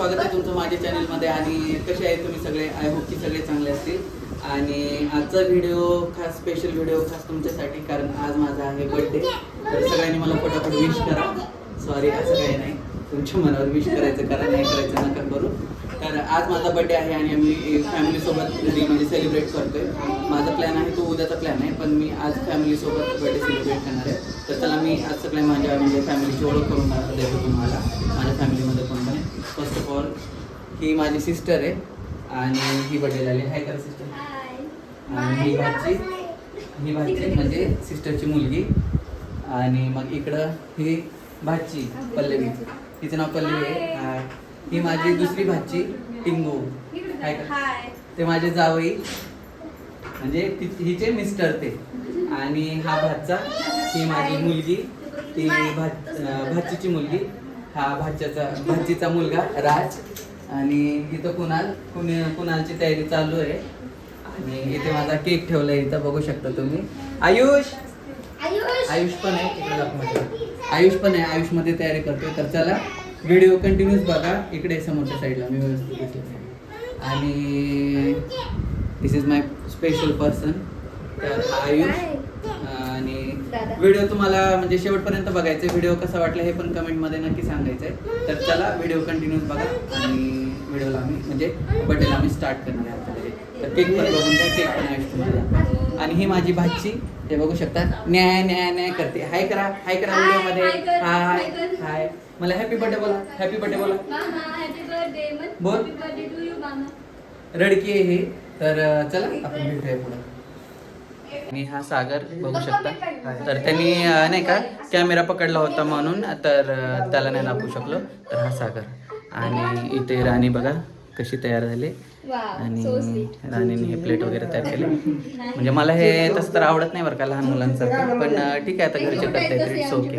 स्वागत आहे तुमचं माझ्या चॅनलमध्ये आणि कसे आहे तुम्ही सगळे? आय होप की सगळे चांगले असतील. आणि आजचा व्हिडिओ खास स्पेशल व्हिडिओ खास तुमच्यासाठी कारण आज माझा आहे बर्थडे तर सगळ्यांनी मला फटाफट विश करा. सॉरी असं काही नाही. तुमच्या मनावर विश करायचं करा नाही करायचं नका करू. आज माझा बर्थडे आहे आणि आम्ही फॅमिलीसोबत घरी म्हणजे सेलिब्रेट करतोय. माझा प्लॅन आहे तो उद्याचा प्लॅन आहे पण मी आज फॅमिलीसोबत बर्थडे सेलिब्रेट करणार आहे. तर चला मी आज सगळ्या माझ्या म्हणजे फॅमिलीची ओळख करून देतो तुम्हाला. माझ्या फॅमिलीमध्ये कोण पण आहे? फर्स्ट ऑफ ऑल ही माझी सिस्टर आहे आणि ही बर्थडे झाली. हाय करा सिस्टर आणि ही भाची. ही भाची म्हणजे सिस्टरची मुलगी. आणि मग इकडं ही भाची पल्लवी. तिचं नाव पल्लवी आहे. ही माझी दुसरी भाची टिंगू. हाय का? ते माझे जावई. म्हणजे ति- हिचे मिस्टर ते. आणि हा भाचा ही माझी मुलगी. ती भात भाचीची मुलगी. हा भाच्याचा भाचीचा मुलगा राज. आणि इथं कुणाल कुणी कुणालची तयारी चालू आहे. आणि इथे माझा केक ठेवलाय इथं बघू शकता तुम्ही. आयुष! आयुष! पण आहे. आयुष पण आहे आयुषमध्ये तयारी करतोय. तर चला. व्हिडिओ कंटिन्यूस बघा. इकडे समोरच्या साईडला मी व्यवस्थित आणि this is my special person तर आयुष. आणि. व्हिडिओ तुम्हाला म्हणजे शेवटपर्यंत बघायचं. व्हिडिओ कसा वाटला हे पण कमेंटमध्ये नक्की सांगायचं. आहे तर चला व्हिडिओ कंटिन्यूस बघा. आणि व्हिडिओला आम्ही म्हणजे बर्थडेला आम्ही स्टार्ट करणार तर केक पण बघून घ्या. केक पण आयुष तुम्हाला. आणि ही माझी भाची. ते बघू शकता. न्याय न्याय न्याय करते. हाय करा. हाय करा हाय, व्हिडिओमध्ये हाय मला हॅपी बर्थडे बोला हॅपी बर्थडे बोला. बोल. रडकी आहे ही तर चला आपण भेटूया पुढे. आणि हा सागर बघू शकता. तर त्यांनी नाही का कॅमेरा पकडला होता म्हणून तर त्याला नाही दाखवू शकलो. तर हा सागर. आणि इथे राणी बघा कशी तयार झाली. आणि राणीने हे प्लेट वगैरे तयार केले. म्हणजे मला हे तसं तर आवडत नाही बरं का लहान मुलांसारखं. पण ठीक आहे आता घरचे करतायत इट्स ओके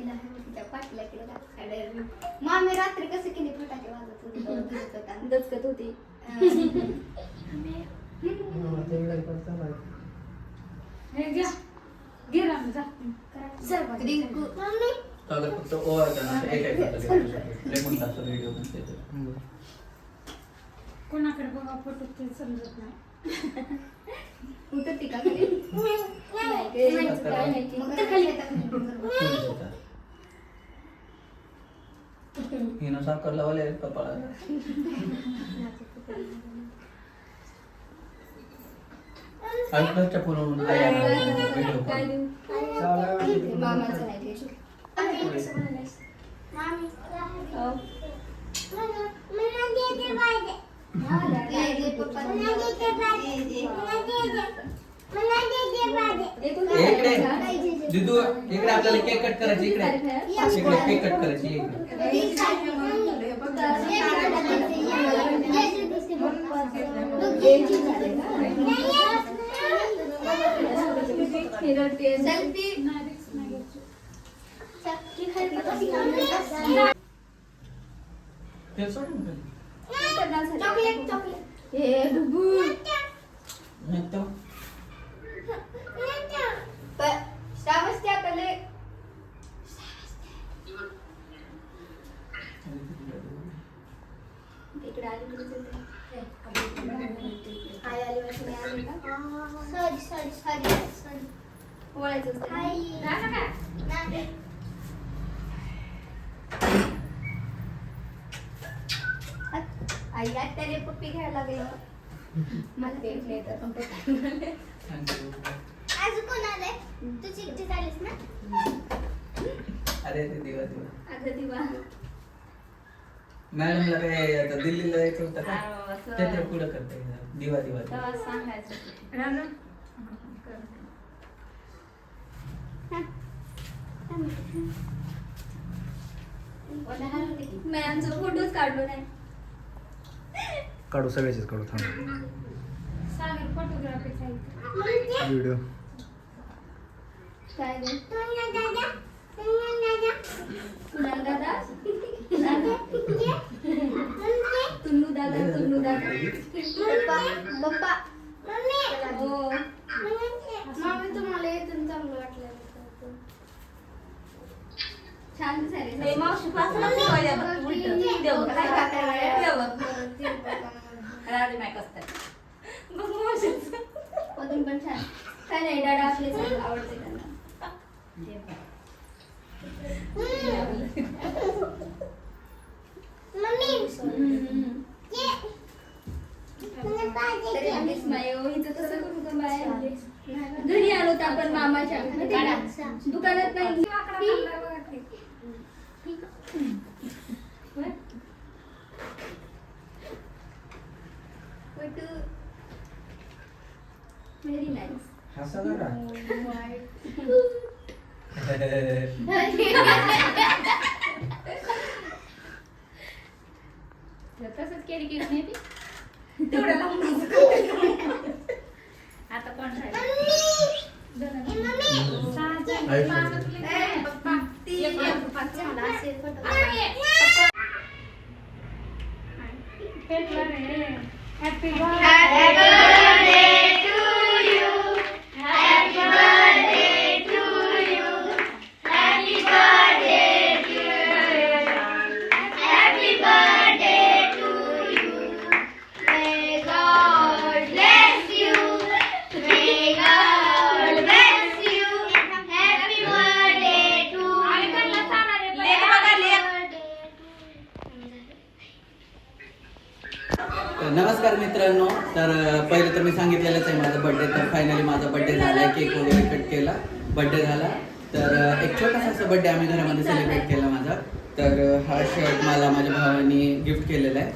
तिला तिच्या पाठीला केलं मामी रात्री कसं केली फटाके वाजत होती. दचकत होती फक्त. कोणाकडे बघा फोटो ते समजत नाही उतरती का खाली? नाही, काय माहिती. मग तर खाली येतात खाली. हिनं साखर लावले कपाळाला आयुष्याच्या फोनवरून आई दिदू इकडे आपल्याला केक कट करायची इकडे. इकडे केक कट करायची ते सोडून दे. चॉकलेट चॉकलेट हे डुबू. नाही तर. श्रावस्ती आता लय इकडे आली की दिसते. आई आली वाटतं मी आली का सॉरी सॉरी सॉरी सॉरी ओळायचं असतं. आई आई त्याने पप्पी घ्यायला लागलं. मला ते नाही तर पण. आज कोण आलंय? तू चिठ्ठी झालीस ना? अरे ते दिवा दिवा. अगं दिवा. मॅडमला काय आता दिल्लीला जायचं होतं का? अहो, असं. ते ते पुढं करते. दिवा दिवा दिवा. तेव्हा सांगायचं. रानू. मॅमचा फोटोच काढलो नाही काढू सगळ्याचेच काढू थांब. व्हिडिओ हो. छान नाही, मावशी पासून राहू दे माय कसं. बघ मावशीचं. अजून पण छान. काय नाही आवडते त्यांना. बाय घरी आलो होतो आपण मामाच्या? दुकानात नाही. नाईस तसंच केली की नाही ती तेवढ्या लांब आता कोण राहिलं हॅपी May तर पहिले तर मी सांगितलेलंच आहे माझा बर्थडे तर फायनली माझा बर्थडे झाला केक वगैरे कट केला बर्थडे झाला. तर एक छोटासा असा बर्थडे आम्ही घरामध्ये सेलिब्रेट केला माझा. तर हा शर्ट मला माझ्या भावाने गिफ्ट केलेला आहे.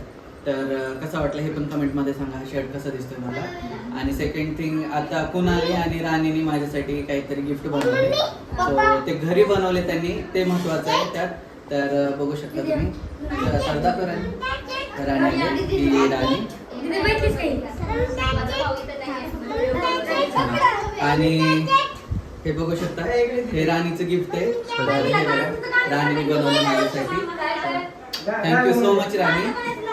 तर कसं वाटलं हे पण कमेंटमध्ये सांगा हा शर्ट कसा दिसतोय मला? आणि सेकंड थिंग आता कुणाली आणि राणीने माझ्यासाठी काहीतरी गिफ्ट बनवले. सो ते घरी बनवले त्यांनी ते महत्वाचं आहे त्यात. तर बघू शकता तुम्ही. तर करा. राणी राणी. आणि हे बघू शकता हे राणीचं गिफ्ट आहे. राणीने बनवलं माझ्यासाठी. Thank you so much Rani.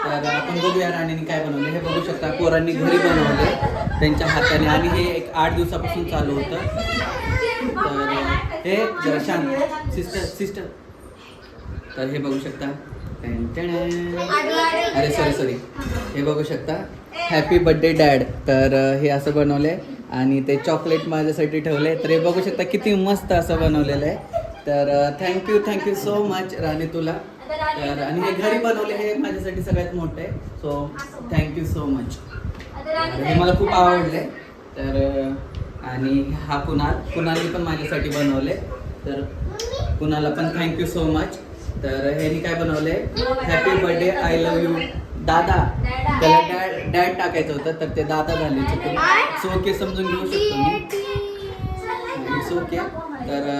तर आपण बघूया राणीने काय बनवलं. हे बघू शकता पोरांनी घरी बनवले त्यांच्या हाताने. आणि हे एक आठ दिवसापासून चालू होतं. तर हे जरा शांत सिस्टर सिस्टर. तर हे बघू शकता. अरे सॉरी सॉरी हे बघू शकता? हॅपी बर्थडे डॅड तर हे असं बनवलंय आणि ते चॉकलेट माझ्यासाठी ठेवले तर हे बघू शकता किती मस्त असं बनवलेलं आहे. तर thank you thank you so much Rani तुला. तर आणि हे घरी बनवले हे माझ्यासाठी सगळ्यात मोठं आहे. सो थँक्यू सो मच हे मला खूप आवडले तर आणि हा कुणाल कुणालने पण माझ्यासाठी बनवले तर कुणाला पण थँक्यू सो मच तर ह्यानी काय बनवले happy birthday I love you दादा त्याला डॅड डॅड टाकायचं होतं तर ते दादा झाले चुकून सो ओके समजून घेऊ शकतो मी इट्स ओके तर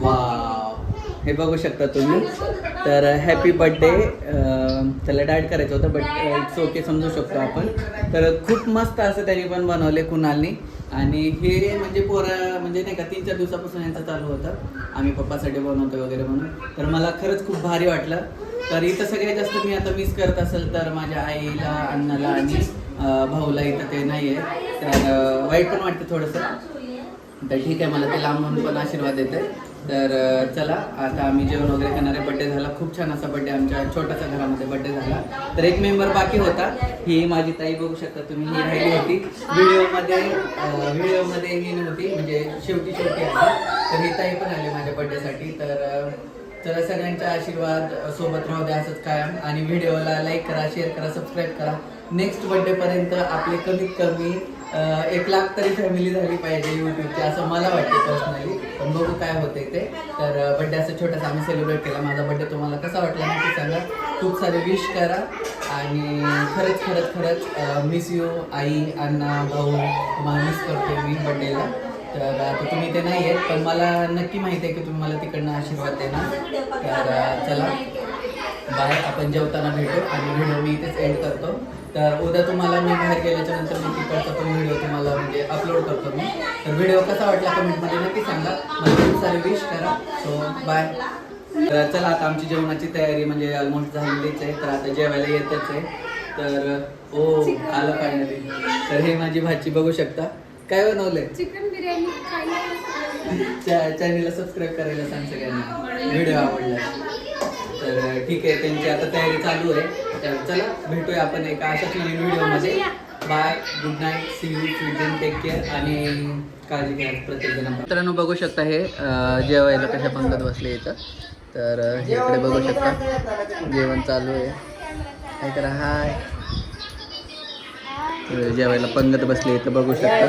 वाव. हे बघू शकता तुम्ही. तर हॅपी बर्थडे त्याला डायट करायचं होतं बट इट्स ओके समजू शकतो आपण. तर खूप मस्त असं त्यांनी पण बनवले कुणालनी. आणि हे म्हणजे पोरं म्हणजे नाही का तीन चार दिवसापासून यांचं चालू होतं. आम्ही पप्पासाठी बनवतो वगैरे म्हणून. तर मला खरंच खूप भारी वाटलं. तर इथं सगळ्यात जास्त मी आता मिस करत असेल तर माझ्या आईला अण्णाला आणि भाऊला इथं ते नाही आहे तर वाईट पण वाटतं थोडंसं. तर ठीक आहे मला ते लांबून पण आशीर्वाद देते. तर चला आता आम्ही जेवण वगैरे करणार आहे बड्डे झाला. खूप छान असा बड्डे आमच्या छोट्याशा घरामध्ये बड्डे झाला. तर एक मेंबर बाकी होता. ही माझी ताई बघू शकता तुम्ही. ही राहिली होती. व्हिडिओमध्ये व्हिडिओमध्ये ही नव्हती. म्हणजे शेवटी शेवटी आली. तर ही ताई पण आली माझ्या बड्डेसाठी तर अं, चला सगळ्यांचा आशीर्वाद सोबत राहू द्या असंच कायम. आणि व्हिडिओला लाईक करा शेअर करा सबस्क्राईब करा. नेक्स्ट बड्डेपर्यंत आपले कमीत कमी एक लाख तरी फॅमिली झाली पाहिजे युट्यूबची असं मला वाटते पर्सनली पण बघू काय होते ते. तर बड्डे असं छोटासा आम्ही सेलिब्रेट केला. माझा बड्डे तुम्हाला कसा वाटला नक्की सांगा. खूप सारे विश करा. आणि खरंच खरंच खरंच मिस यू आई अण्णा भाऊ तुम्हाला मिस करते मी बड्डेला तर आता तुम्ही ते नाही आहेत पण मला नक्की माहिती आहे की तुम्ही मला तिकडनं आशीर्वाद देणार. तर चला. बाय आपण जेवताना भेटू. आणि व्हिडिओ मी इथेच एंड करतो. तर उद्या तुम्हाला मी बाहेर गेल्याच्यानंतर मी तिकडचा पण व्हिडिओ तुम्हाला म्हणजे अपलोड करतो मी. तर व्हिडिओ कसा वाटला कमेंटमध्ये नक्की सांगा. मला खूप सारे विश करा. सो बाय तर चला आता आमची जेवणाची तयारी म्हणजे ऑलमोस्ट झालेलीच आहे. तर आता जेवायला येतच आहे. तर ओ आलं फायनली तर हे माझी भाजी बघू शकता. काय बनवलंय? चिकन बिर्याणी चॅनलला सबस्क्राईब करायला सांग सगळ्यांना. व्हिडिओ आवडला. तर ठीक आहे त्यांची आता तयारी चालू आहे. तर चला भेटूया आपण एका अशाच नवीन व्हिडिओमध्ये. Bye good night see you children take care आणि काळजी घ्या प्रत्येक जण मित्रांनो बघू शकता हे जेवायला कशा पंगत बसले इथं. तर हे इकडे बघू शकता. जेवण चालू आहे. काय करा हाय. जेवायला पंगत बसली इथं बघू शकता.